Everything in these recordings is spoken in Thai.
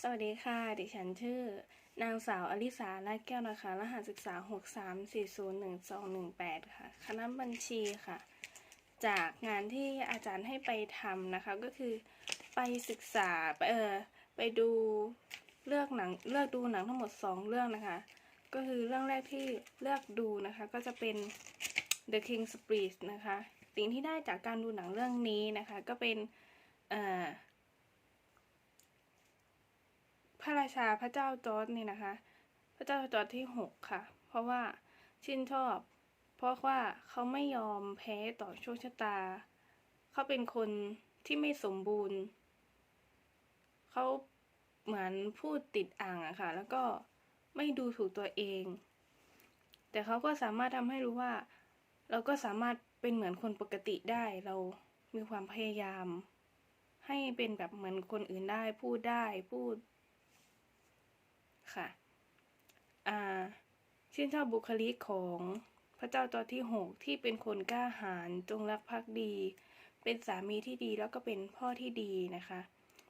สวัสดีค่ะ ดิฉันชื่อ นางสาวอลิสาลาแก้วนะคะ รหัสศึกษา 63401218 ค่ะ คณะบัญชีค่ะ จากงานที่อาจารย์ให้ไปทำนะคะ ก็คือไปศึกษาไปเออไปดูเลือกหนังเลือกดูหนังทั้งหมด 2 เรื่องนะคะ ก็คือเรื่องแรกที่เลือกดูนะคะ ก็จะเป็น The King's Speech นะคะ สิ่งที่ได้จากการดูหนังเรื่องนี้นะคะ ก็เป็นเอ่อ พระราชาพระเจ้าจอร์จนี่นะคะ พระเจ้าจอร์จที่หกค่ะ เพราะว่าชื่นชอบ เพราะว่าเขาไม่ยอมแพ้ต่อโชคชะตา เขาเป็นคนที่ไม่สมบูรณ์ เขาเหมือนพูดติดอ่างอะค่ะ แล้วก็ไม่ดูถูกตัวเอง แต่เขาก็สามารถทำให้รู้ว่า เราก็สามารถเป็นเหมือนคนปกติได้ เรามีความพยายาม ให้เป็นแบบเหมือนคนอื่นได้ พูดได้ พูด ค่ะชื่นชอบบุคลิกของพระเจ้าจอร์จที่หกที่เป็นคนกล้าหาญจงรักภักดี เป็นสามีที่ดีแล้วก็เป็นพ่อที่ดีนะคะ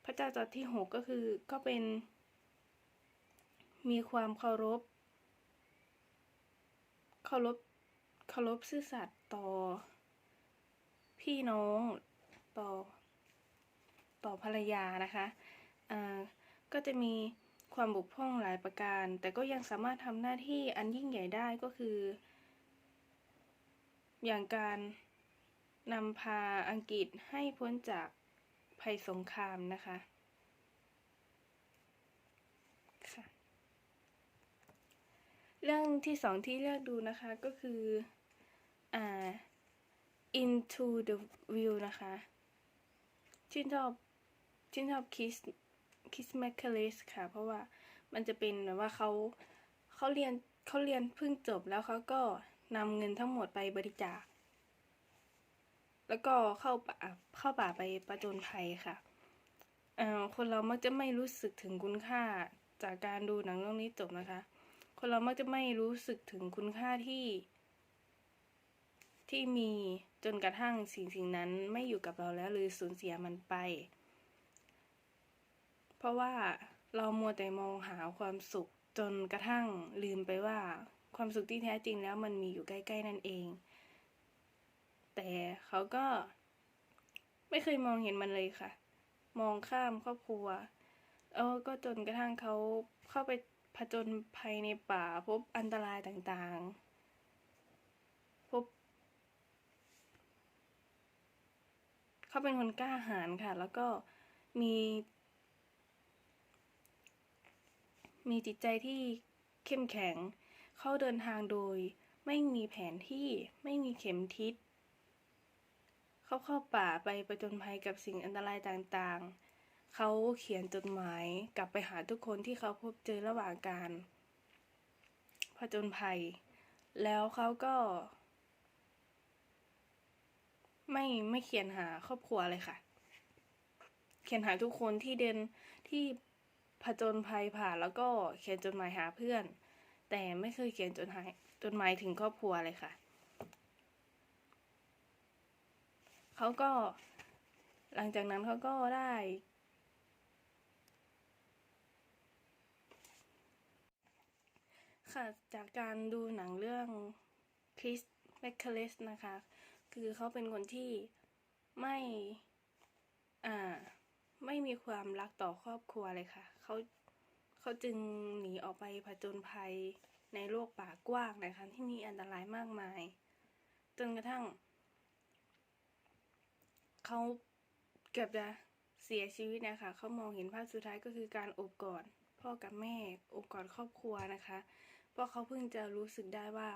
พระเจ้าจอร์จที่หกก็คือก็เป็น มีความเคารพ เคารพเคารพซื่อสัตย์ต่อ พี่น้องต่อ ต่อภรรยานะคะก็จะมี ความบกพร่องหลายประการ แต่ก็ยังสามารถทำหน้าที่อันยิ่งใหญ่ได้ก็คือ อย่างการนำพาอังกฤษให้พ้นจากภัยสงครามนะคะค่ะเรื่องที่สองที่เลือกดูนะคะก็คืออ่า into the view นะคะ ชื่นชอบชื่นชอบคิส คิสแมคเคเลสค่ะ เพราะว่ามันจะเป็นแบบว่าเขาเขาเรียนเขาเรียนเพิ่งจบแล้วเขาก็นำเงินทั้งหมดไปบริจาค แล้วก็เข้าป่าเข้าป่าไปประจนภัยค่ะเอ่อคนเรามักจะไม่รู้สึกถึงคุณค่าจากการดูหนังเรื่องนี้จบนะคะ คนเรามักจะไม่รู้สึกถึงคุณค่าที่ ที่มีจนกระทั่งสิ่งสิ่งนั้นไม่อยู่กับเราแล้วหรือสูญเสียมันไป เพราะว่าเรามัวแต่มองหาความสุขจนกระทั่งลืมไปว่า ความสุขที่แท้จริงแล้วมันมีอยู่ใกล้ ๆ นั่นเอง แต่เขาก็ไม่เคยมองเห็นมันเลยค่ะ มองข้ามครอบครัวเออก็จนกระทั่งเขาเข้าไปผจญภัยในป่าพบอันตรายต่างๆ พบ เขาเป็นคนกล้าหาญค่ะ แล้วก็มี มีจิตใจที่เข้มแข็ง เขาเดินทางโดย ไม่มีแผนที่ไม่มีเข็มทิศ เขาเข้าป่าไปประจนภัยกับสิ่งอันตรายต่างๆ เขาเขียนจดหมายกลับไปหาทุกคนที่เขาพบเจอระหว่างการผจญภัย แล้วเขาก็ ไม่ไม่เขียนหาครอบครัวเลยค่ะ เขียนหาทุกคนที่เดินที่ ผจญภัยผ่านแล้วก็เขียนจดหมายหาเพื่อน แต่ไม่เคยเขียนจดหมายจดหมายถึงครอบครัวเลยค่ะ เขาก็หลังจากนั้นเขาก็ได้ ค่ะจากการดูหนังเรื่องคริสแมคเคเลสนะคะ คือเขาเป็นคนที่ไม่ ม่มีความรักต่อครอบครัวเลยค่ะ เขาเขาจึงหนีออกไปผจญภัยในโลกป่ากว้างนะคะที่มีอันตรายมากมาย จนกระทั่ง เขาเกือบจะเสียชีวิตนะคะเขามองเห็นภาพสุดท้ายก็คือการอบกอดพ่อกับแม่อบกอดครอบครัวนะคะ เพราะเขาเพิ่งจะรู้สึกได้ว่า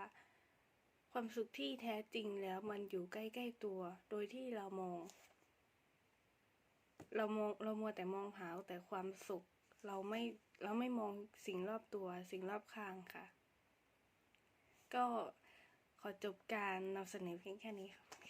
ความสุขที่แท้จริงแล้วมันอยู่ใกล้ ๆตัว โดยที่เรามอง เรามองเรามัวแต่มองหาแต่ความสุข เราไม่เราไม่มองสิ่งรอบตัวสิ่งรอบข้างค่ะ ก็ขอจบการนำเสนอเพียงแค่นี้ค่ะ